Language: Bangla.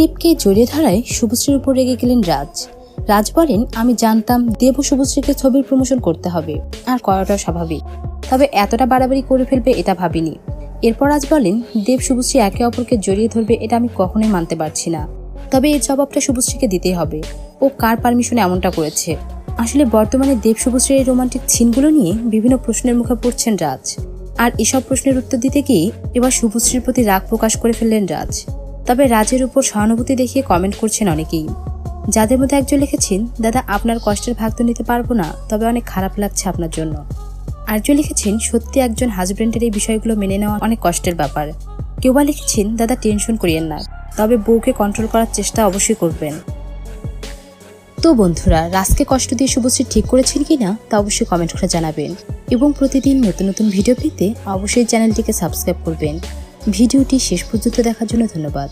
দেবকে জড়িয়ে ধরায় শুভশ্রীর উপর রেগে গেলেন রাজ। রাজ বলেন, আমি জানতাম দেব শুভশ্রীকে ছবির প্রমোশন করতে হবে। আর করাটা স্বাভাবিক। তবে এতটা বাড়াবাড়ি করে ফেলবে এটা ভাবিনি। এরপর রাজ বলেন, দেব শুভশ্রী একে অপরকে জড়িয়ে ধরবে এটা আমি কখনোই মানতে পারছি না। তবে এর জবাবটা শুভশ্রীকে দিতেই হবে। ও কার পারমিশনে এমনটা করেছে? আসলে বর্তমানে দেব শুভশ্রীর এই রোমান্টিক সিনগুলো নিয়ে বিভিন্ন প্রশ্নের মুখে পড়ছেন রাজ। আর এসব প্রশ্নের উত্তর দিতে গিয়ে এবার শুভশ্রীর প্রতি রাগ প্রকাশ করে ফেললেন রাজ। তবে রাজের উপর সহানুভূতি দেখিয়ে কমেন্ট করছেন অনেকেই। যাদের মধ্যে একজন লিখেছেন, দাদা, আপনার কষ্টের ভাগ তো নিতে পারব না, তবে অনেক খারাপ লাগছে আপনার জন্য। আরেকজন লিখেছেন, সত্যি একজন হাজব্যান্ডের এই বিষয়গুলো মেনে নেওয়া অনেক কষ্টের ব্যাপার। কেউ বা লিখেছেন, দাদা টেনশন করিয়েন না, তবে বউকে কন্ট্রোল করার চেষ্টা অবশ্যই করবেন। তো বন্ধুরা, রাজকে কষ্ট দিয়ে শুভশ্রী ঠিক করেছেন কি না তা অবশ্যই কমেন্ট করে জানাবেন। এবং প্রতিদিন নতুন নতুন ভিডিও পেতে অবশ্যই চ্যানেলটিকে সাবস্ক্রাইব করবেন। ভিডিওটি শেষ পর্যন্ত দেখার জন্য ধন্যবাদ।